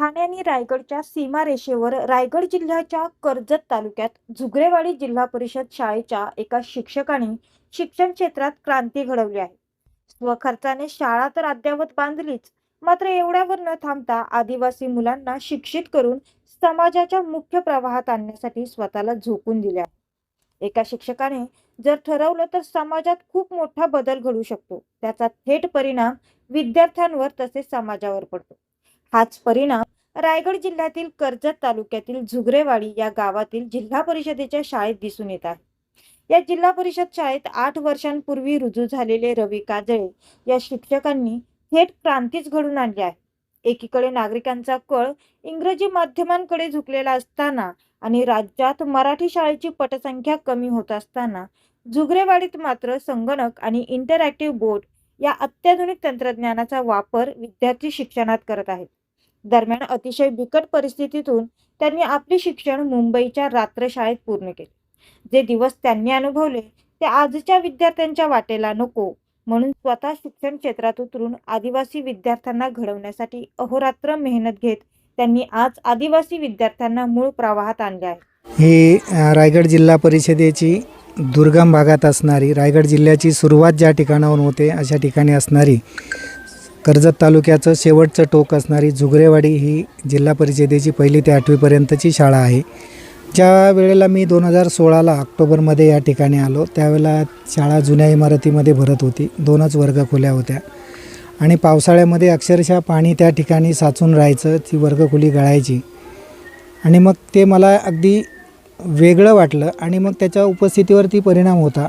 ठाणे आणि रायगडच्या सीमारेषेवर रायगड जिल्ह्याच्या कर्जत तालुक्यात झुगरेवाडी जिल्हा परिषद शाळेच्या एका शिक्षकाने शिक्षण क्षेत्रात क्रांती घडवली आहे. स्वखर्चाने शाळा तर अद्यावत बांधलीच मात्र एवढ्यावर न थांबता आदिवासी मुलांना शिक्षित करून समाजाच्या मुख्य प्रवाहात आणण्यासाठी स्वतःला झोकून दिले आहे. एका शिक्षकाने जर ठरवलं तर समाजात खूप मोठा बदल घडू शकतो. त्याचा थेट परिणाम विद्यार्थ्यांवर तसेच समाजावर पडतो. हाच परिणाम रायगड जिल्ह्यातील कर्जत तालुक्यातील झुगरेवाडी या गावातील जिल्हा परिषदेच्या शाळेत दिसून येत आहे. या जिल्हा परिषद शाळेत आठ वर्षांपूर्वी रुजू झालेले रवी काजळे या शिक्षकांनी थेट क्रांतीच घडून आणली आहे. एकीकडे नागरिकांचा कळ इंग्रजी माध्यमांकडे झुकलेला असताना आणि राज्यात मराठी शाळेची पटसंख्या कमी होत असताना झुगरेवाडीत मात्र संगणक आणि इंटरॅक्टिव्ह बोर्ड या अत्याधुनिक तंत्रज्ञानाचा वापर विद्यार्थी शिक्षणात करत आहेत. दरम्यान अतिशय बिकट परिस्थितीतून त्यांनी आपले शिक्षण मुंबईच्या रात्रशाळेत पूर्ण केले. जे दिवस त्यांनी अनुभवले ते आजच्या विद्यार्थ्यांच्या वाटेला नको म्हणून स्वतः शिक्षण क्षेत्रात उतरून आदिवासी विद्यार्थ्यांना घडवण्यासाठी अहोरात्र मेहनत घेत त्यांनी आज आदिवासी विद्यार्थ्यांना मूळ प्रवाहात आणले आहे. ही रायगड जिल्हा परिषदेची दुर्गम भागात असणारी रायगड जिल्ह्याची सुरुवात ज्या ठिकाणाहून होते अशा ठिकाणी असणारी कर्जत तालुक्याचं शेवटचं टोक असणारी झुगरेवाडी ही जिल्हा परिषदेची पहिली ते आठवीपर्यंतची शाळा आहे. ज्या वेळेला मी दोन हजार सोळाला ऑक्टोबरमध्ये या ठिकाणी आलो त्यावेळेला शाळा जुन्या इमारतीमध्ये भरत होती. दोनच वर्ग खोल्या होत्या. आणि पावसाळ्यामध्ये अक्षरशः पाणी त्या ठिकाणी साचून राहायचं ती वर्गखोली गळायची. आणि मग ते मला अगदी वेगळं वाटलं आणि मग त्याच्या उपस्थितीवरती परिणाम होता.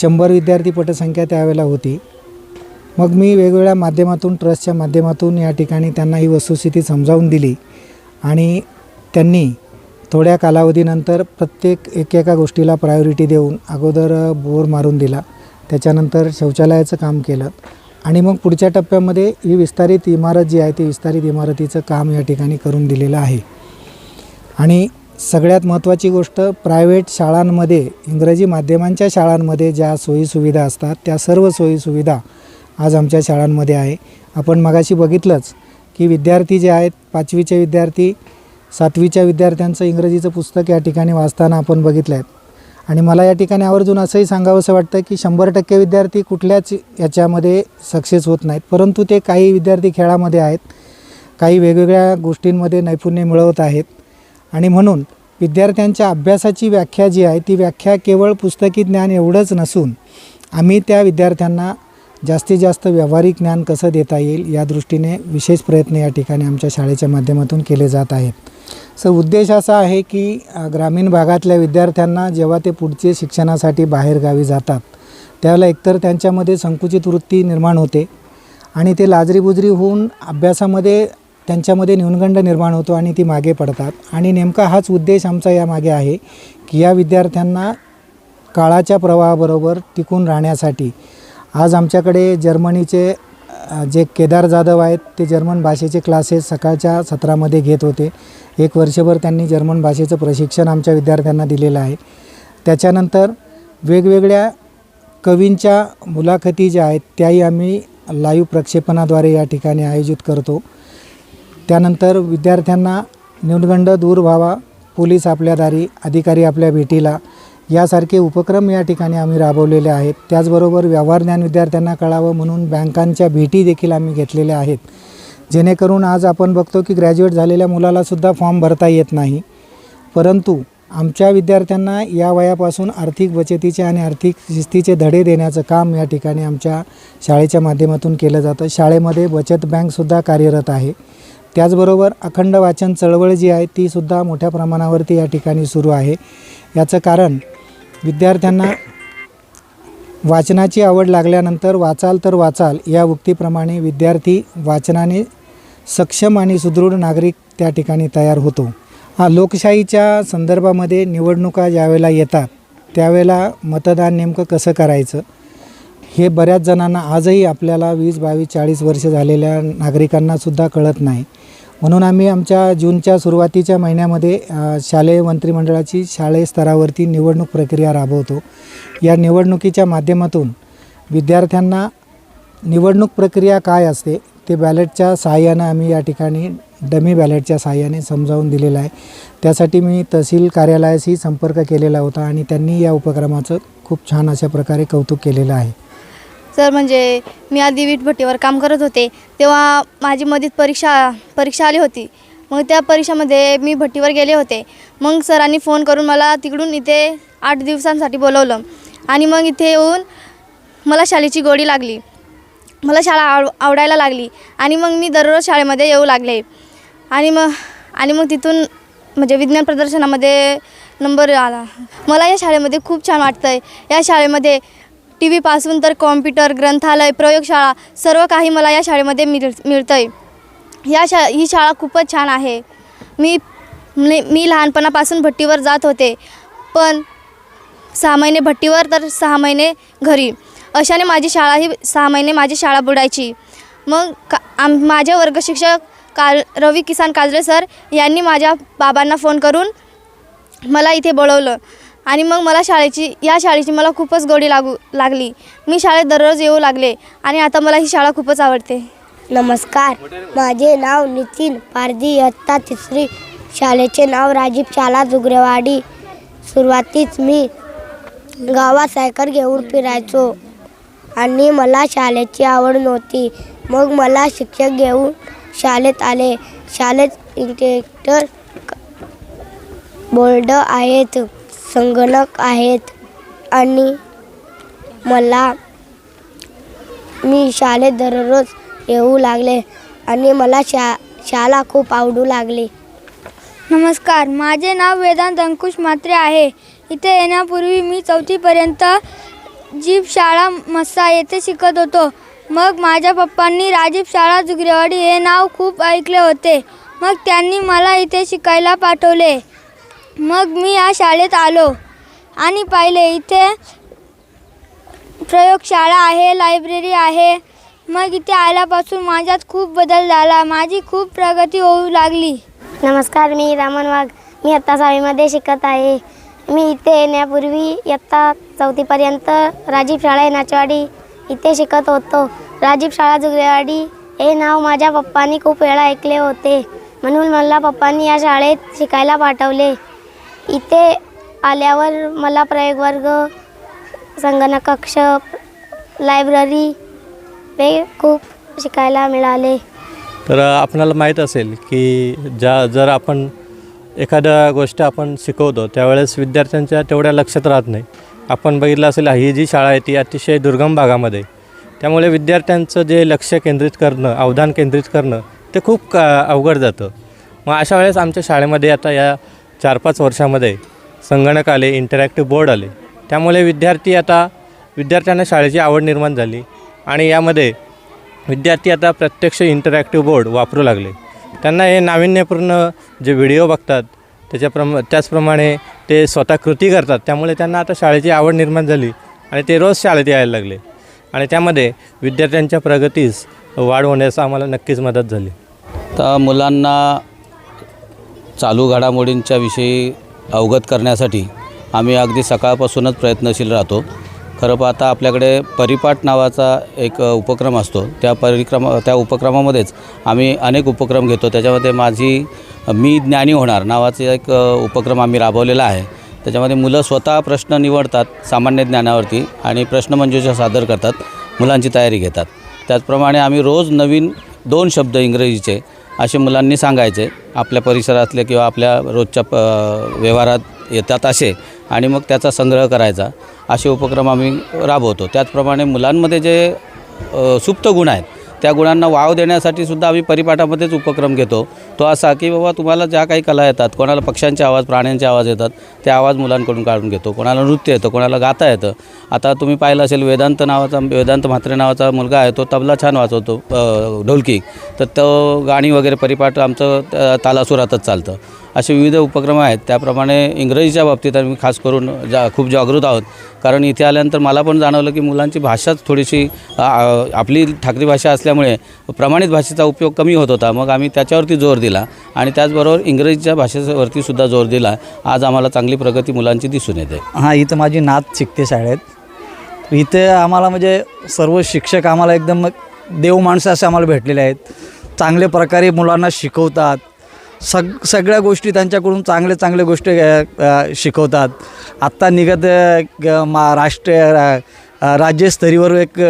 शंभर विद्यार्थी पटसंख्या त्यावेळेला होती. मग मी वेगवेगळ्या माध्यमातून ट्रस्टच्या माध्यमातून या ठिकाणी त्यांना ही वस्तुस्थिती समजावून दिली. आणि त्यांनी थोड्या कालावधीनंतर प्रत्येक एकेका गोष्टीला प्रायोरिटी देऊन अगोदर बोर मारून दिला. त्याच्यानंतर शौचालयाचं काम केलं. आणि मग पुढच्या टप्प्यामध्ये ही विस्तारित इमारत जी आहे ती विस्तारित इमारतीचं काम या ठिकाणी करून दिलेलं आहे. आणि सगळ्यात महत्त्वाची गोष्ट प्रायव्हेट शाळांमध्ये इंग्रजी माध्यमांच्या शाळांमध्ये ज्या सोयीसुविधा असतात त्या सर्व सोयीसुविधा आज आमच्या शाळांमध्ये आहे. आपण मगाशी बघितलंच की विद्यार्थी जे आहेत पाचवीचे विद्यार्थी सातवीच्या विद्यार्थ्यांचं इंग्रजीचं पुस्तक या ठिकाणी वाचताना आपण बघितलं आहे आणि मला या ठिकाणी आवर्जून असंही सांगावंसं वाटतं की शंभर टक्के विद्यार्थी कुठल्याच याच्यामध्ये सक्सेस होत नाहीत. परंतु ते काही विद्यार्थी खेळामध्ये आहेत काही वेगवेगळ्या गोष्टींमध्ये नैपुण्य मिळवत आहेत. आणि म्हणून विद्यार्थ्यांच्या अभ्यासाची व्याख्या जी आहे ती व्याख्या केवळ पुस्तकी ज्ञान एवढंच नसून आम्ही त्या विद्यार्थ्यांना जास्तीत जास्त व्यावहारिक ज्ञान कसं देता येईल या दृष्टीने विशेष प्रयत्न या ठिकाणी आमच्या शाळेच्या माध्यमातून केले जात आहेत. सर उद्देश असा आहे की ग्रामीण भागातल्या विद्यार्थ्यांना जेव्हा ते पुढचे शिक्षणासाठी बाहेरगावी जातात त्यावेळेला एकतर त्यांच्यामध्ये संकुचित वृत्ती निर्माण होते आणि ते लाजरीबुजरी होऊन अभ्यासामध्ये त्यांच्यामध्ये न्यूनगंड निर्माण होतो आणि ती मागे पडतात. आणि नेमका हाच उद्देश आमचा यामागे आहे की या विद्यार्थ्यांना काळाच्या प्रवाहाबरोबर टिकून राहण्यासाठी आज आमच्याकडे जर्मनीचे जे केदार जाधव आहेत ते जर्मन भाषेचे क्लासेस सकाळच्या सत्रामध्ये घेत होते. एक वर्षभर त्यांनी जर्मन भाषेचं प्रशिक्षण आमच्या विद्यार्थ्यांना दिलेलं आहे. त्याच्यानंतर वेगवेगळ्या कवींच्या मुलाखती ज्या आहेत त्याही आम्ही लाईव्ह प्रक्षेपणाद्वारे या ठिकाणी आयोजित करतो. त्यानंतर विद्यार्थ्यांना न्यूनगंड दूर व्हावा पोलीस आपल्या दारी अधिकारी आपल्या भेटीला यासारखे उपक्रम या ठिकाणी आम्ही राबवलेले आहेत. त्याचबरोबर व्यवहार ज्ञान विद्यार्थ्यांना कळावं म्हणून बँकांच्या भेटी देखील आम्ही घेतलेल्या आहेत. जेणेकरून आज आपण बघतो की ग्रॅज्युएट झालेल्या मुलालासुद्धा फॉर्म भरता येत नाही. परंतु आमच्या विद्यार्थ्यांना या वयापासून आर्थिक बचतीचे आणि आर्थिक शिस्तीचे धडे देण्याचं काम या ठिकाणी आमच्या शाळेच्या माध्यमातून केलं जातं. शाळेमध्ये बचत बँकसुद्धा कार्यरत आहे. त्याचबरोबर अखंड वाचन चळवळ जी आहे तीसुद्धा मोठ्या प्रमाणावरती या ठिकाणी सुरू आहे. याचं कारण विद्यार्थ्यांना वाचनाची आवड लागल्यानंतर वाचाल तर वाचाल या उक्तीप्रमाणे विद्यार्थी वाचनाने सक्षम आणि सुदृढ नागरिक त्या ठिकाणी तयार होतो. हा लोकशाहीच्या संदर्भामध्ये निवडणुका ज्यावेळेला येतात त्यावेळेला मतदान नेमकं कसं करायचं? हे बऱ्याच जणांना आजही आपल्याला वीस बावीस चाळीस वर्ष झालेल्या नागरिकांनासुद्धा कळत नाही. म्हणून आम्ही आमच्या जूनच्या सुरुवातीच्या महिन्यामध्ये शालेय मंत्रिमंडळाची शालेय स्तरावरती निवडणूक प्रक्रिया राबवतो. या निवडणुकीच्या माध्यमातून विद्यार्थ्यांना निवडणूक प्रक्रिया काय असते ते बॅलेटच्या सहाय्यानं आम्ही या ठिकाणी डमी बॅलेटच्या सहाय्याने समजावून दिलेलं आहे. त्यासाठी मी तहसील कार्यालयाशी संपर्क केलेला होता आणि त्यांनी या उपक्रमाचं खूप छान अशा प्रकारे कौतुक केलेलं आहे. सर म्हणजे मी आधी वीट भट्टीवर काम करत होते तेव्हा माझी मधीत परीक्षा परीक्षा आली होती. मग त्या परीक्षामध्ये मी भट्टीवर गेले होते. मग सरांनी फोन करून मला तिकडून इथे आठ दिवसांसाठी बोलवलं आणि मग इथे येऊन मला शाळेची गोडी लागली. मला शाळा आव आवडायला लागली आणि मग मी दररोज शाळेमध्ये येऊ लागले. आणि मग आणि मग तिथून म्हणजे विज्ञान प्रदर्शनामध्ये नंबर आला. मला या शाळेमध्ये खूप छान वाटतं आहे या शाळेमध्ये टी व्हीपासून तर कॉम्प्युटर ग्रंथालय प्रयोगशाळा सर्व काही मला या शाळेमध्ये मिळ मिळतं आहे या शा ही शाळा खूपच छान आहे. मी मी लहानपणापासून भट्टीवर जात होते पण सहा महिने भट्टीवर तर सहा महिने घरी. अशाने माझी शाळा ही सहा महिने माझी शाळा बुडायची. मग का आम माझे वर्गशिक्षक काल रवी किसान काजळे सर यांनी माझ्या बाबांना फोन करून मला इथे बोलवलं. आणि मग मला शाळेची या शाळेची मला खूपच गोडी लागू लागली. मी शाळेत दररोज येऊ लागले आणि आता मला ही शाळा खूपच आवडते. नमस्कार. माझे नाव नितीन पारधी इयत्ता तिसरी शाळेचे नाव राजीव शाला जुगरेवाडी. सुरुवातीच मी गावात सायकल घेऊन फिरायचो आणि मला शाळेची आवड नव्हती. मग मला शिक्षक घेऊन शाळेत आले. शाळेत इंटेक्टर बोर्ड आहेत. संगणक आहेत आणि मला मी शाळेत दररोज येऊ लागले आणि मला शा शाळा खूप आवडू लागली. नमस्कार माझे नाव वेदांत अंकुश मात्रे आहे. इथे येण्यापूर्वी मी चौथीपर्यंत जीप शाळा मस्सा येथे शिकत होतो. मग माझ्या पप्पांनी राजीव शाळा जुगरेवाडी हे नाव खूप ऐकले होते. मग त्यांनी मला इथे शिकायला पाठवले. मग मी या शाळेत आलो आणि पाहिले इथे प्रयोगशाळा आहे लायब्ररी आहे. मग इथे आल्यापासून माझ्यात खूप बदल झाला. माझी खूप प्रगती होऊ लागली. नमस्कार मी रामन वाघ. मी आत्ता सहावीमध्ये शिकत आहे. मी इथे येण्यापूर्वी इयत्ता चौथीपर्यंत राजीव शाळा नाचवाडी इथे शिकत होतो. राजीव शाळा जुगरेवाडी हे नाव माझ्या पप्पांनी खूप वेळा ऐकले होते. म्हणून मला पप्पांनी या शाळेत शिकायला पाठवले. इथे आल्यावर मला प्रयोगवर्ग संगणक कक्ष लायब्ररी हे खूप शिकायला मिळाले. तर आपणाला माहीत असेल की ज्या जर आपण एखाद्या गोष्ट आपण शिकवतो त्यावेळेस विद्यार्थ्यांच्या तेवढ्या लक्षात राहत नाही. आपण बघितलं असेल ही जी शाळा आहे ती अतिशय दुर्गम भागामध्ये. त्यामुळे विद्यार्थ्यांचं जे लक्ष केंद्रित करणं अवधान केंद्रित करणं ते खूप का अवघड जातं. मग अशा वेळेस आमच्या शाळेमध्ये आता या चार पाच वर्षामध्ये संगणक आले इंटरॅक्टिव्ह बोर्ड आले. त्यामुळे विद्यार्थी आता विद्यार्थ्यांना शाळेची आवड निर्माण झाली आणि यामध्ये विद्यार्थी आता प्रत्यक्ष इंटरॅक्टिव्ह बोर्ड वापरू लागले. त्यांना हे नाविन्यपूर्ण जे व्हिडिओ बघतात त्याच्याप्रम त्याचप्रमाणे ते स्वतः कृती करतात त्यामुळे त्यांना आता शाळेची आवड निर्माण झाली आणि ते रोज शाळेत यायला लागले. आणि त्यामध्ये विद्यार्थ्यांच्या प्रगतीस वाढ होण्यास आम्हाला नक्कीच मदत झाली. तर मुलांना चालू घडामोडींच्या विषयी अवगत करण्यासाठी आम्ही अगदी सकाळपासूनच प्रयत्नशील राहतो. खरं पाहता आपल्याकडे परिपाठ नावाचा एक उपक्रम असतो. त्या परिक्रमा त्या उपक्रमामध्येच आम्ही अनेक उपक्रम घेतो. त्याच्यामध्ये माझी मी ज्ञानी होणार नावाचा एक उपक्रम आम्ही राबवलेला आहे. त्याच्यामध्ये मुलं स्वतः प्रश्न निवडतात सामान्य ज्ञानावरती आणि प्रश्नमंजुषा सादर करतात मुलांची तयारी घेतात. त्याचप्रमाणे आम्ही रोज नवीन दोन शब्द इंग्रजीचे असे मुलांनी सांगायचे. आपल्या परिसरातले किंवा आपल्या रोजच्या प व्यवहारात येतात असे आणि मग त्याचा संग्रह करायचा. असे उपक्रम आम्ही राबवतो. त्याचप्रमाणे मुलांमध्ये जे सुप्त गुण आहेत त्या गुणांना वाव देण्यासाठी सुद्धा आम्ही परिपाठामध्येच उपक्रम घेतो. तो असा की बाबा तुम्हाला ज्या काही कला येतात कोणाला पक्ष्यांचे आवाज प्राण्यांचे आवाज येतात ते आवाज मुलांकडून काढून घेतो. कोणाला नृत्य येतं कोणाला गाता येतं. आता तुम्ही पाहिलं असेल वेदांत नावाचा वेदांत म्हात्रे नावाचा मुलगा आहे तो तबला छान वाजवतो ढोलकी. तर तो गाणी वगैरे परिपाठ आमचं तालासुरातच चालतं. असे विविध उपक्रम आहेत. त्याप्रमाणे इंग्रजीच्या बाबतीत आम्ही खास करून जा खूप जागृत आहोत. कारण इथे आल्यानंतर मला पण जाणवलं की मुलांची भाषाच थोडीशी आपली ठाकरी भाषा असल्यामुळे प्रमाणित भाषेचा उपयोग कमी होत होता. मग आम्ही त्याच्यावरती जोर दिला आणि त्याचबरोबर इंग्रजीच्या भाषेवरती सुद्धा जोर दिला. आज आम्हाला चांगली प्रगती मुलांची दिसून येते. हां इथं माझी नात शिकते शाळेत. इथे आम्हाला म्हणजे सर्व शिक्षक आम्हाला एकदम देव माणसं असे आम्हाला भेटलेले आहेत. चांगल्या प्रकारे मुलांना शिकवतात. सग सगळ्या गोष्टी त्यांच्याकडून चांगले चांगले गोष्टी शिकवतात. आत्ता निघत मा राष्ट्रीय अ, राज्यस्तरीवर एक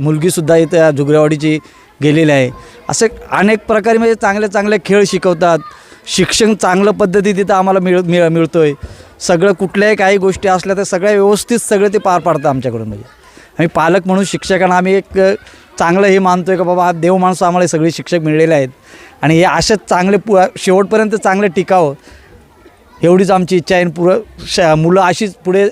मुलगीसुद्धा इथं जुगरेवाडीची गेलेली आहे. असे अनेक प्रकारे म्हणजे चांगले चांगले खेळ शिकवतात. शिक्षण चांगलं पद्धती तिथं आम्हाला मिळ मिळ मिळतो आहे सगळं कुठल्याही काही गोष्टी असल्या तर सगळ्या व्यवस्थित सगळं ते पार पाडतं आमच्याकडून म्हणजे. आम्ही पालक म्हणून शिक्षकांना आम्ही एक चांगलं हे मानतो आहे का बाबा देव माणसं आम्हाला सगळे शिक्षक मिळलेले आहेत. आणि हे असेच चांगले पु शेवटपर्यंत चांगले टिकावं एवढीच आमची इच्छा आहे आणि पुरं श मुलं अशीच पुढे